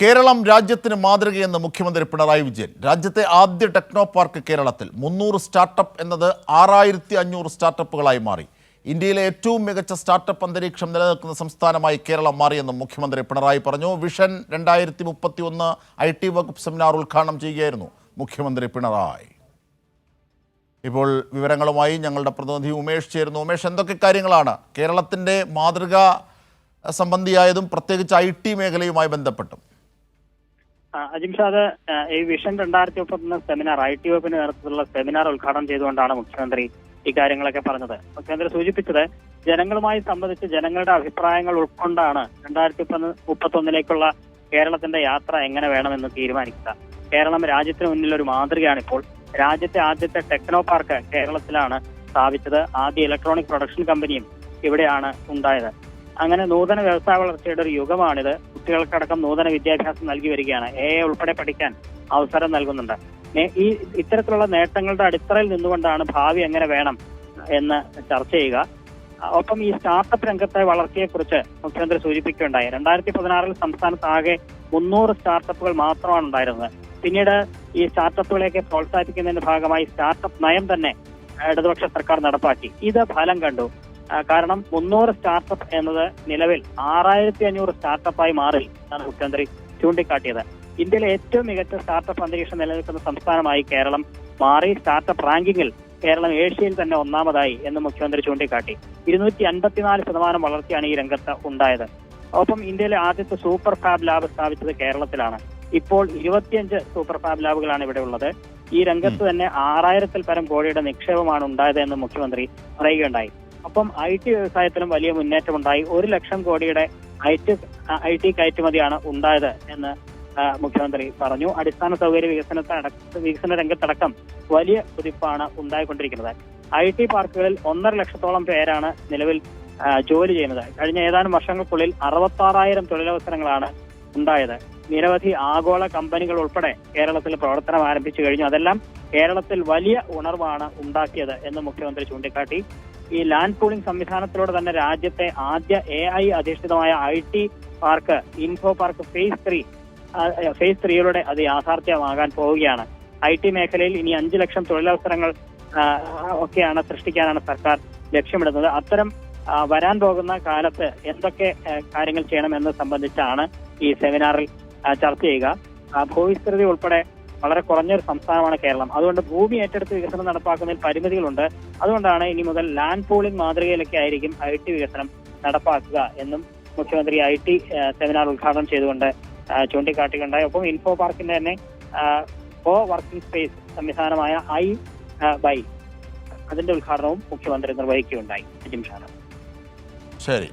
കേരളം രാജ്യത്തിന് മാതൃകയെന്ന് മുഖ്യമന്ത്രി പിണറായി വിജയൻ. രാജ്യത്തെ ആദ്യ ടെക്നോ പാർക്ക് കേരളത്തിൽ മുന്നൂറ് സ്റ്റാർട്ടപ്പ് എന്നത് ആറായിരത്തി അഞ്ഞൂറ് സ്റ്റാർട്ടപ്പുകളായി മാറി. ഇന്ത്യയിലെ ഏറ്റവും മികച്ച സ്റ്റാർട്ടപ്പ് അന്തരീക്ഷം നിലനിൽക്കുന്ന സംസ്ഥാനമായി കേരളം മാറിയെന്ന് മുഖ്യമന്ത്രി പിണറായി പറഞ്ഞു. വിഷൻ രണ്ടായിരത്തി മുപ്പത്തി ഒന്ന് ഐ ടി വകുപ്പ് സെമിനാർ ഉദ്ഘാടനം ചെയ്യുകയായിരുന്നു മുഖ്യമന്ത്രി പിണറായി. ഇപ്പോൾ വിവരങ്ങളുമായി ഞങ്ങളുടെ പ്രതിനിധി ഉമേഷ് ചേരുന്നു. ഉമേഷ് എന്തൊക്കെ കാര്യങ്ങളാണ് കേരളത്തിന്റെ മാതൃക സംബന്ധിയായതും പ്രത്യേകിച്ച് ഐ ടി മേഖലയുമായി ബന്ധപ്പെട്ടും? അജിംഷാദ് ഈ വിഷൻ രണ്ടായിരത്തി മുപ്പത്തൊന്ന് സെമിനാർ ഐ ടി വകുപ്പിന്റെ നേതൃത്വത്തിലുള്ള സെമിനാർ ഉദ്ഘാടനം ചെയ്തുകൊണ്ടാണ് മുഖ്യമന്ത്രി ഇക്കാര്യങ്ങളൊക്കെ പറഞ്ഞത്. മുഖ്യമന്ത്രി സൂചിപ്പിച്ചത് ജനങ്ങളുമായി സംബന്ധിച്ച് ജനങ്ങളുടെ അഭിപ്രായങ്ങൾ ഉൾക്കൊണ്ടാണ് രണ്ടായിരത്തി മുപ്പത്തൊന്നിലേക്കുള്ള കേരളത്തിന്റെ യാത്ര എങ്ങനെ വേണമെന്ന് തീരുമാനിക്കുക. കേരളം രാജ്യത്തിന് മുന്നിൽ ഒരു മാതൃകയാണ് ഇപ്പോൾ. രാജ്യത്തെ ആദ്യത്തെ ടെക്നോ പാർക്ക് കേരളത്തിലാണ് സ്ഥാപിച്ചത്. ആദ്യ ഇലക്ട്രോണിക് പ്രൊഡക്ഷൻ കമ്പനിയും ഇവിടെയാണ് ഉണ്ടായത്. അങ്ങനെ നൂതന വ്യവസായ വളർച്ചയുടെ ഒരു യുഗമാണിത്. കുട്ടികൾക്കടക്കം നൂതന വിദ്യാഭ്യാസം നൽകി വരികയാണ്. എ ഉൾപ്പെടെ പഠിക്കാൻ അവസരം നൽകുന്നുണ്ട്. ഈ ഇത്തരത്തിലുള്ള നേട്ടങ്ങളുടെ അടിത്തറയിൽ നിന്നുകൊണ്ടാണ് ഭാവി എങ്ങനെ വേണം എന്ന് ചർച്ച ചെയ്യുക. ഒപ്പം ഈ സ്റ്റാർട്ടപ്പ് രംഗത്തെ വളർച്ചയെക്കുറിച്ച് മുഖ്യമന്ത്രി സൂചിപ്പിക്കുകയുണ്ടായി. രണ്ടായിരത്തി പതിനാറിൽ സംസ്ഥാനത്ത് ആകെ മുന്നൂറ് സ്റ്റാർട്ടപ്പുകൾ മാത്രമാണ് ഉണ്ടായിരുന്നത്. പിന്നീട് ഈ സ്റ്റാർട്ടപ്പുകളെയൊക്കെ പ്രോത്സാഹിപ്പിക്കുന്നതിന്റെ ഭാഗമായി സ്റ്റാർട്ടപ്പ് നയം തന്നെ ഇടതുപക്ഷ സർക്കാർ നടപ്പാക്കി. ഇത് ഫലം കണ്ടു. കാരണം മുന്നൂറ് സ്റ്റാർട്ടപ്പ് എന്നത് നിലവിൽ ആറായിരത്തി അഞ്ഞൂറ് സ്റ്റാർട്ടപ്പായി മാറി എന്നാണ് മുഖ്യമന്ത്രി ചൂണ്ടിക്കാട്ടിയത്. ഇന്ത്യയിലെ ഏറ്റവും മികച്ച സ്റ്റാർട്ടപ്പ് അന്തരീക്ഷം നിലനിൽക്കുന്ന സംസ്ഥാനമായി കേരളം മാറി സ്റ്റാർട്ടപ്പ് റാങ്കിങ്ങിൽ കേരളം ഏഷ്യയിൽ തന്നെ ഒന്നാമതായി എന്ന് മുഖ്യമന്ത്രി ചൂണ്ടിക്കാട്ടി. ഇരുന്നൂറ്റി അൻപത്തിനാല് ശതമാനം വളർച്ചയാണ് ഈ രംഗത്ത് ഉണ്ടായത്. ഒപ്പം ഇന്ത്യയിലെ ആദ്യത്തെ സൂപ്പർ ഫാബ് ലാബ് സ്ഥാപിച്ചത് കേരളത്തിലാണ്. ഇപ്പോൾ ഇരുപത്തിയഞ്ച് സൂപ്പർ ഫാബ് ലാബുകളാണ് ഇവിടെ ഉള്ളത്. ഈ രംഗത്ത് തന്നെ ആറായിരത്തിൽ പരം കോടിയുടെ നിക്ഷേപമാണ് ഉണ്ടായത് എന്ന് മുഖ്യമന്ത്രി പറയുകയുണ്ടായി. ഒപ്പം ഐ ടി വ്യവസായത്തിലും വലിയ മുന്നേറ്റമുണ്ടായി. ഒരു ലക്ഷം കോടിയുടെ ഐ ടി ഐ ടി കയറ്റുമതിയാണ് ഉണ്ടായത് എന്ന് മുഖ്യമന്ത്രി പറഞ്ഞു. അടിസ്ഥാന സൗകര്യ വികസന വികസന രംഗത്തടക്കം വലിയ കുതിപ്പാണ് ഉണ്ടായിക്കൊണ്ടിരിക്കുന്നത്. ഐ ടി പാർക്കുകളിൽ ഒന്നര ലക്ഷത്തോളം പേരാണ് നിലവിൽ ജോലി ചെയ്യുന്നത്. കഴിഞ്ഞ ഏതാനും വർഷങ്ങൾക്കുള്ളിൽ അറുപത്തി ആറായിരം തൊഴിലവസരങ്ങളാണ് ഉണ്ടായത്. നിരവധി ആഗോള കമ്പനികൾ ഉൾപ്പെടെ കേരളത്തിൽ പ്രവർത്തനം ആരംഭിച്ചു കഴിഞ്ഞു. അതെല്ലാം കേരളത്തിൽ വലിയ ഉണർവാണ് ഉണ്ടാക്കിയത് എന്ന് മുഖ്യമന്ത്രി ചൂണ്ടിക്കാട്ടി. ഈ ലാൻഡ് പൂളിംഗ് സംവിധാനത്തിലൂടെ തന്നെ രാജ്യത്തെ ആദ്യ എ ഐ അധിഷ്ഠിതമായ I T park info park phase three phase ത്രീയിലൂടെ അത് യാഥാർത്ഥ്യമാകാൻ പോവുകയാണ്. ഐ ടി മേഖലയിൽ ഇനി അഞ്ചു ലക്ഷം തൊഴിലവസരങ്ങൾ ഒക്കെയാണ് സൃഷ്ടിക്കാനാണ് സർക്കാർ ലക്ഷ്യമിടുന്നത്. അത്തരം വരാൻ പോകുന്ന കാലത്ത് എന്തൊക്കെ കാര്യങ്ങൾ ചെയ്യണമെന്നത് സംബന്ധിച്ചാണ് ഈ സെമിനാറിൽ ചർച്ച ചെയ്യുക. ഭൂവിസ്തൃതി ഉൾപ്പെടെ വളരെ കുറഞ്ഞൊരു സംസ്ഥാനമാണ് കേരളം. അതുകൊണ്ട് ഭൂമി ഏറ്റെടുത്ത് വികസനം നടപ്പാക്കുന്നതിൽ പരിമിതികളുണ്ട്. അതുകൊണ്ടാണ് ഇനി മുതൽ ലാൻഡ് പോളിംഗ് മാതൃകയിലൊക്കെ ആയിരിക്കും ഐ ടി വികസനം നടപ്പാക്കുക എന്നും മുഖ്യമന്ത്രി ഐ ടി സെമിനാർ ഉദ്ഘാടനം ചെയ്തുകൊണ്ട് ചൂണ്ടിക്കാട്ടിയിട്ടുണ്ടായി. ഒപ്പം ഇൻഫോ പാർക്കിന്റെ തന്നെ കോ വർക്കിംഗ് സ്പേസ് സംവിധാനമായ ഐ ബൈ അതിന്റെ ഉദ്ഘാടനവും മുഖ്യമന്ത്രി നിർവഹിക്കുകയുണ്ടായി. ശരി.